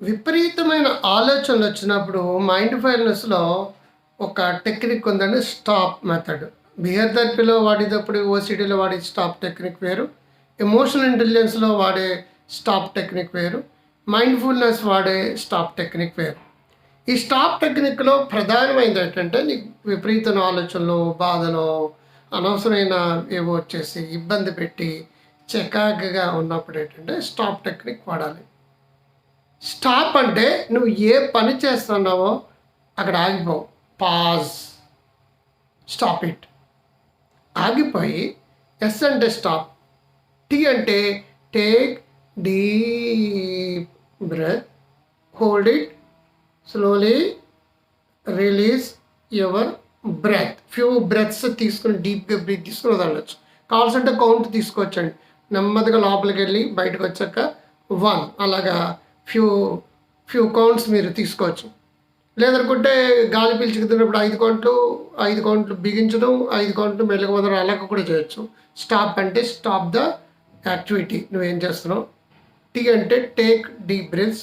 విపరీతమైన ఆలోచనలు వచ్చినప్పుడు మైండ్ ఫైల్నెస్లో ఒక టెక్నిక్ ఉందండి స్టాప్ మెథడ్ బిహేర్ థెరపీలో వాడేటప్పుడు ఓసిడీలో వాడే స్టాప్ టెక్నిక్ వేరు. ఎమోషనల్ ఇంటెలిజెన్స్లో వాడే స్టాప్ టెక్నిక్ వేరు. మైండ్ఫుల్నెస్ వాడే స్టాప్ టెక్నిక్ వేరు. ఈ స్టాప్ టెక్నిక్లో ప్రధానమైనది ఏంటంటే నీకు విపరీతమైన ఆలోచనలు బాధలు అనవసరమైన ఏవో వచ్చేసి ఇబ్బంది పెట్టి చకాకగా ఉన్నప్పుడు ఏంటంటే స్టాప్ టెక్నిక్ వాడాలి. స్టాప్ అంటే నువ్వు ఏ పని చేస్తున్నావో అక్కడ ఆగిపో. పాజ్. Stop it. ఆగిపోయి ఎస్ అంటే స్టాప్. టీ అంటే take deep breath. Hold it. Slowly release your breath. Few breaths తీసుకుని డీప్గా బ్రీత్ తీసుకుని వదలవచ్చు కావాల్సింటే కౌంట్ తీసుకోవచ్చండి. నెమ్మదిగా లోపలికి వెళ్ళి బయటకు వచ్చాక వన్. అలాగా ఫ్యూ ఫ్యూ కౌంట్స్ మీరు తీసుకోవచ్చు. లేదనుకుంటే గాలి పీల్చుకుతున్నప్పుడు ఐదు కౌంట్లు ఐదు కౌంట్లు బిగించడం ఐదు కౌంట్లు మెల్లగ వదలడం అలాగ కూడా చేయొచ్చు. స్టాప్ అంటే స్టాప్ ద యాక్టివిటీ నువ్వేం చేస్తున్నావు? టీ అంటే టేక్ డీప్ బ్రెత్స్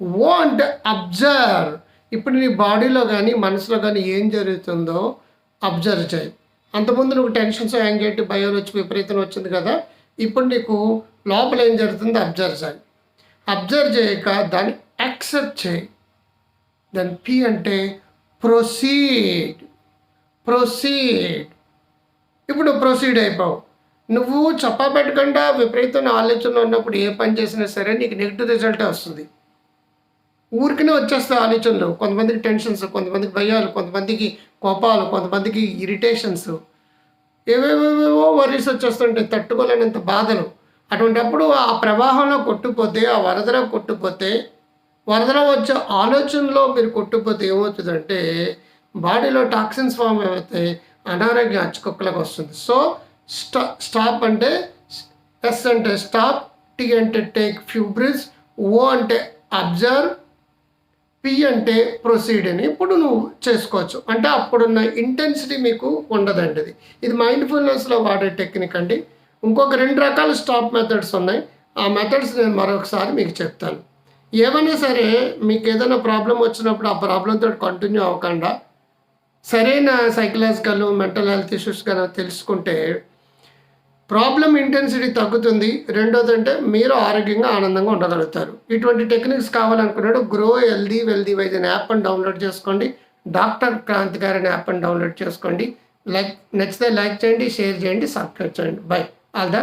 ఓ అంటే అబ్జర్వ్ ఇప్పుడు నీ బాడీలో కానీ మనసులో కానీ ఏం జరుగుతుందో అబ్జర్వ్ చేయి. అంతకుముందు నువ్వు టెన్షన్స్ యాంగ్జైటీ భయం వచ్చి విపరీతం వచ్చింది కదా ఇప్పుడు నీకు లోపల ఏం జరుగుతుందో అబ్జర్వ్ చేయి. అబ్జర్వ్ చేయక దాన్ని యాక్సెప్ట్ చేయి. దాని పి అంటే ప్రొసీడ్. ప్రొసీడ్. ఇప్పుడు ప్రొసీడ్ అయిపోవు. నువ్వు చెప్పా పెట్టకుండా విపరీతమైన ఉన్నప్పుడు ఏ పని చేసినా సరే నీకు నెగిటివ్ రిజల్టే వస్తుంది. ఊరికనే వచ్చేస్తాయి ఆలోచనలు. కొంతమందికి టెన్షన్స్ కొంతమందికి భయాలు కొంతమందికి కోపాలు కొంతమందికి ఇరిటేషన్స్. ఏవేవేవో వరీస్ వచ్చేస్తుంటాయి. తట్టుకోలేనంత బాధలు. అటువంటిప్పుడు ఆ ప్రవాహంలో కొట్టుపోతే ఆ వరదలో కొట్టుపోతే వరదలో వచ్చే ఆలోచనలో మీరు కొట్టుపోతే ఏమవుతుందంటే బాడీలో టాక్సిన్స్ ఫామ్ ఏమైతే అనారోగ్యం అచ్చుకొక్కలకు వస్తుంది. సో స్టా స్టాప్ అంటే ఎస్ అంటే స్టాప్ టీ అంటే టేక్ ఫ్యూ బ్రిడ్జ్ ఓ అంటే అబ్జర్వ్ పి అంటే ప్రొసీడ్ అని ఇప్పుడు నువ్వు చేసుకోవచ్చు. అంటే అప్పుడున్న ఇంటెన్సిటీ మీకు ఉండదండి ఇది ఇది మైండ్ఫుల్నెస్లో వాడే టెక్నిక్ అండి. ఇంకొక రెండు రకాల స్టాప్ మెథడ్స్ ఉన్నాయి. ఆ మెథడ్స్ నేను మరొకసారి మీకు చెప్తాను. ఏమైనా సరే మీకు ఏదైనా ప్రాబ్లం వచ్చినప్పుడు ఆ ప్రాబ్లంతో కంటిన్యూ అవ్వకుండా సరైన సైకలాజికల్ మెంటల్ హెల్త్ ఇష్యూస్ కనుక తెలుసుకుంటే ప్రాబ్లం ఇంటెన్సిటీ తగ్గుతుంది. రెండోది అంటే మీరు ఆరోగ్యంగా ఆనందంగా ఉండగలుగుతారు. ఇటువంటి టెక్నిక్స్ కావాలనుకున్నాడు గ్రో హెల్దీ వెల్దీ వైజ్ అనే యాప్ అని డౌన్లోడ్ చేసుకోండి. డాక్టర్ క్రాంతి గారి అనే యాప్ అని డౌన్లోడ్ చేసుకోండి. లైక్ నచ్చితే లైక్ చేయండి షేర్ చేయండి సబ్స్క్రైబ్ చేయండి. By all the